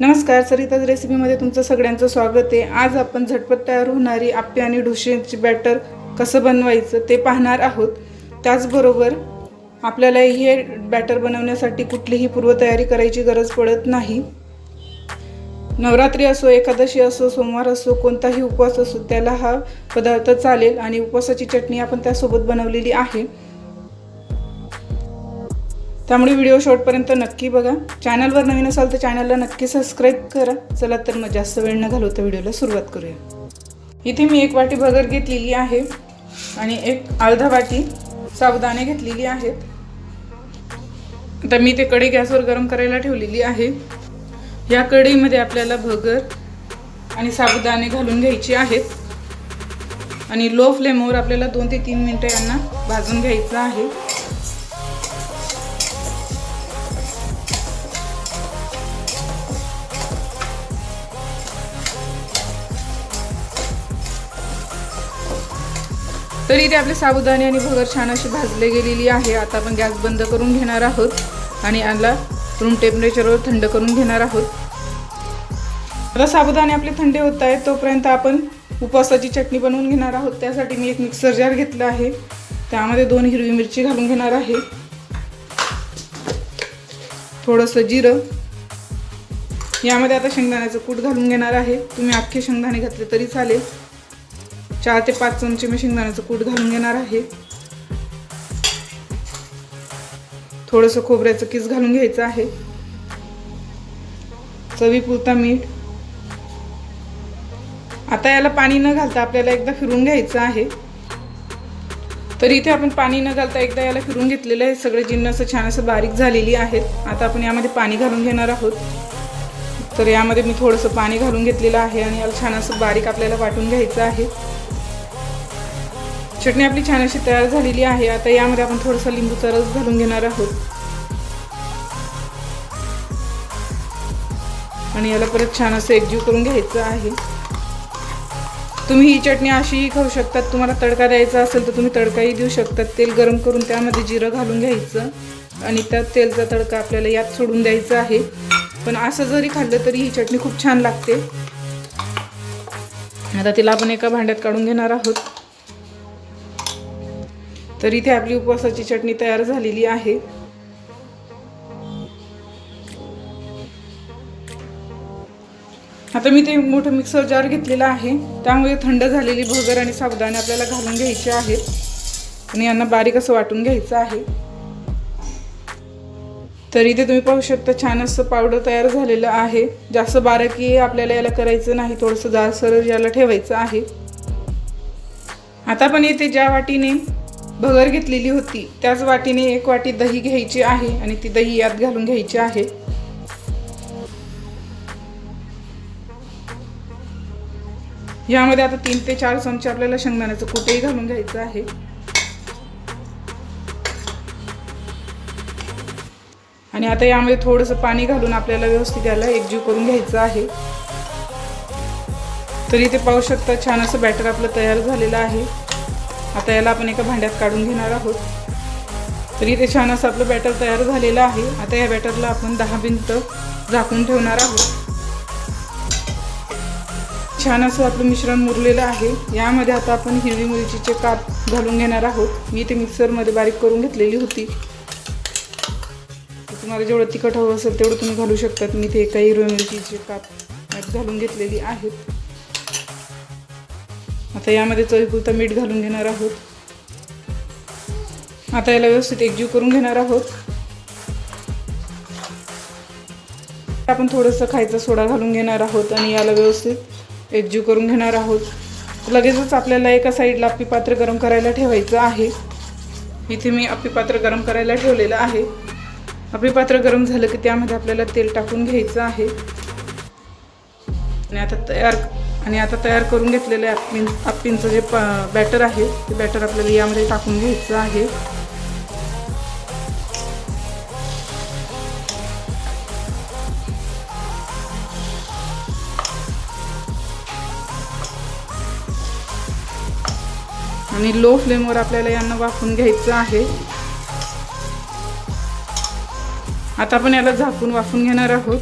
नमस्कार सरिताज रेसिपीमध्ये तुमचं सगळ्यांचं स्वागत आहे. आज आपण झटपट तयार होणारी आप्पे आणि ढोशेची बॅटर कसं बनवायचं ते पाहणार आहोत. त्याचबरोबर आपल्याला हे बॅटर बनवण्यासाठी कुठलीही पूर्वतयारी करायची गरज पडत नाही. नवरात्री असो एकादशी असो सोमवार असो कोणताही उपवास असो त्याला हा पदार्थ चालेल आणि उपवासाची चटणी आपण त्यासोबत बनवलेली आहे. त्यामुळे व्हिडिओ शॉर्टपर्यंत नक्की बघा. चॅनलवर नवीन असाल तर चॅनलला नक्की सबस्क्राईब करा. चला तर मग जास्त वेळ न घालवता व्हिडिओला सुरुवात करूया. इथे मी एक वाटी भगर घेतलेली आहे आणि एक अर्धा वाटी साबुदाणे घेतलेली आहेत. आता मी ते कढई गॅसवर गरम करायला ठेवलेली आहे. या कढईमध्ये आपल्याला भगर आणि साबुदाणे घालून घ्यायचे आहेत. आणि लो फ्लेमवर आपल्याला दोन ते तीन मिनटं यांना भाजून घ्यायचं आहे. तर इथे आपले साबुदाणे आणि भगर छान अशी भाजले गेलेली आहे. आता आपण गॅस बंद करून घेणार आहोत आणि याला रूम टेम्परेचरवर थंड करून घेणार आहोत. आता साबुदाणे आपले थंडे होत आहेत तोपर्यंत आपण उपवासाची चटणी बनवून घेणार आहोत. त्यासाठी मी एक मिक्सर जार घेतला आहे. त्यामध्ये दोन हिरवी मिरची घालून घेणार आहे. थोडंसं जिरं. यामध्ये आता शेंगदाण्याचं कूट घालून घेणार आहे. तुम्ही अख्खे शेंगदाणे घातले तरी चालेल. चार ते पाच चमचे मी शेंगदाण्याचं कूट घालून घेणार आहे. थोडंसं खोबऱ्याचं किस घालून घ्यायचं आहे. चवीपुरता मीठ. आता याला पाणी न घालता आपल्याला एकदा फिरून घ्यायचं आहे. तर इथे आपण पाणी न घालता एकदा याला फिरून घेतलेलं आहे. सगळे जिन्नस छान असं बारीक झालेली आहेत आता आपण यामध्ये पाणी घालून घेणार आहोत. तर यामध्ये मी थोडंसं पाणी घालून घेतलेलं आहे आणि याला छान असं बारीक आपल्याला वाटून घ्यायचं आहे. चटणी आपली छान अशी तयार झालेली आहे. आता यामध्ये आपण थोडासा लिंबूचा रस घालून घेणार आहोत. आणि याला परत छान असं एकजीव करून घ्यायचं आहे. तुम्ही ही चटणी अशीही खाऊ शकतात. तुम्हाला तडका द्यायचा असेल तर तुम्ही तडकाही देऊ शकतात. तेल गरम करून त्यामध्ये जिरं घालून घ्यायचं. आणि त्यात तेलचा तडका आपल्याला यात सोडून द्यायचा आहे. पण असं जरी खाल्लं तरी ही चटणी खूप छान लागते. आता तिला आपण एका भांड्यात काढून घेणार आहोत. तर इथे आपली उपवासाची चटणी तयार झालेली आहे. आता मी ते मोठं मिक्सर जार घेतलेला आहे. त्यामुळे थंड झालेली भगर आणि साबुदाणे आपल्याला घालून घ्यायचे आहेत. आणि यांना बारीक असं वाटून घ्यायचं आहे. तर इथे तुम्ही पाहू शकता छान असं पावडर तयार झालेलं आहे. जास्त बारकी आपल्याला याला करायचं नाही थोडंसं जारसर याला ठेवायचं आहे. आता पण इथे ज्या वाटीने भगर घेतलेली होती. त्याच वाटीने एक वाटी दही घ्यायची आहे आणि ती दही यात घालून घ्यायची आहे. यामध्ये आता तीन ते चार चमचे आपल्याला शेंगदाण्याचं कुठेही घालून घ्यायचं आहे. आणि आता यामध्ये थोडंसं पाणी घालून आपल्याला व्यवस्थित याला एकजीव करून घ्यायचं आहे. तरी ते पाहू शकता छान असं बॅटर आपलं तयार झालेलं आहे. आता याला आपण एका भांड्यात काढून घेणार आहोत. तर इथे छान असं आपलं बॅटर तयार झालेलं आहे. आता या बॅटरला आपण दहा मिनटं झाकून ठेवणार आहोत. छान असं आपलं मिश्रण मुरलेलं आहे. यामध्ये आता आपण हिरवी मिरचीचे काप घालून घेणार आहोत. मी इथे मिक्सरमध्ये बारीक करून घेतलेली होती. तुम्हाला जेवढं तिखट हवं असेल तेवढं तुम्ही घालू शकतात. मी ते एका हिरव्या मिरचीचे काप घालून घेतलेली आहेत आता यामध्ये चवीपुरता मीठ घालून घेणार आहोत. आता याला व्यवस्थित एकजीव करून घेणार आहोत. आपण थोडंसं खायचा सोडा घालून घेणार आहोत आणि याला व्यवस्थित एकजीव करून घेणार आहोत. लगेचच आपल्याला एका साईडला आपली पात्र गरम करायला ठेवायचं आहे. इथे मी आपली पात्र गरम करायला ठेवलेलं आहे. आपली पात्र गरम झालं की त्यामध्ये आपल्याला तेल टाकून घ्यायचं आहे. आणि आता तयार आणि आता तयार करून घेतलेले अप्पीन अप्पींचं जे प बॅटर आहे ते बॅटर आपल्याला यामध्ये टाकून घ्यायचं आहे. आणि लो फ्लेमवर आपल्याला यांना वाफून घ्यायचं आहे. आता आपण याला झाकून वाफून घेणार आहोत.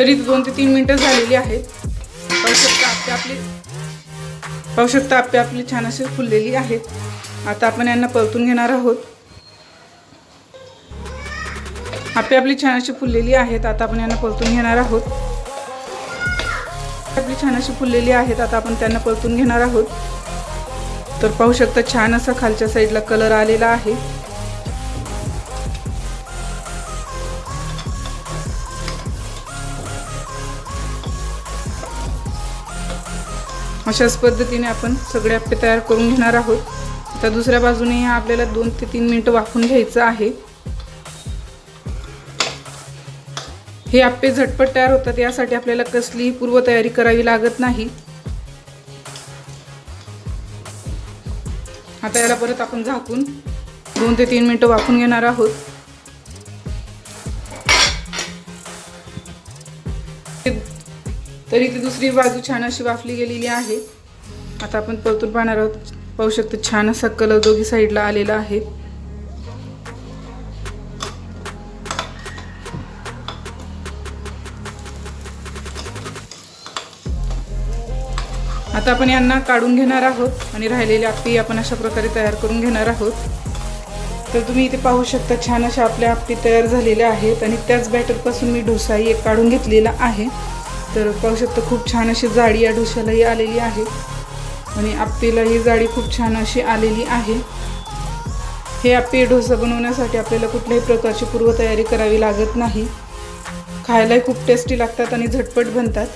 तरी दोन ते तीन मिनटं झालेली आहेत. पाहू शकता आपली आपली पाहू शकता आपली आपली छान अशी फुललेली आहेत. आता आपण यांना परतून घेणार आहोत. आपली आपली छान अशी फुललेली आहेत आता आपण यांना परतून घेणार आहोत. आपली छान अशी फुललेली आहेत आता आपण त्यांना परतून घेणार आहोत. तर पाहू शकता छान असा खालच्या साईडला कलर आलेला आहे. अशाच पद्धतीने आपण सगळे आप्पे तयार करून घेणार आहोत. आता दुसऱ्या बाजूने आपल्याला दोन ते तीन मिनटं वाफून घ्यायचं आहे. हे आप्पे झटपट तयार होतात यासाठी आपल्याला कसलीही पूर्वतयारी करावी लागत नाही. आता याला परत आपण झाकून दोन ते तीन मिनटं वाफून घेणार आहोत. तर इथे दुसरी बाजू छान अशी वाफली गेलेली आहे. आता आपण परतून पाहणार आहोत. पाहू शकतो छान असा कलर दोघी साईडला आलेला आहे. आता आपण यांना काढून घेणार आहोत आणि राहिलेल्या आप्पी आपण अशा प्रकारे तयार करून घेणार आहोत. तर तुम्ही इथे पाहू शकता छान अशा आपल्या आप्पी तयार झालेल्या आहेत आणि त्याच बॅटरपासून मी ढोसाही एक काढून घेतलेला आहे. तर पाहू शकता खूप छान अशी जाडी या डोशालाही आलेली आहे. आणि आप्पेला ही जाडी खूप छान अशी आलेली आहे. हे आप्पे डोसा बनवण्यासाठी आपल्याला कुठल्याही प्रकारची पूर्वतयारी करावी लागत नाही. खायलाही खूप टेस्टी लागतात आणि झटपट बनतात.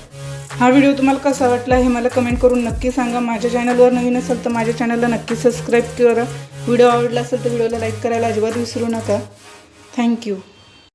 हा व्हिडिओ तुम्हाला कसा वाटला हे मला कमेंट करून नक्की सांगा. माझ्या चॅनलवर नवीन असेल तर माझ्या चॅनलला नक्की सबस्क्राईब करा. व्हिडिओ आवडला असेल तर व्हिडिओला लाईक करायला अजिबात विसरू नका. थँक्यू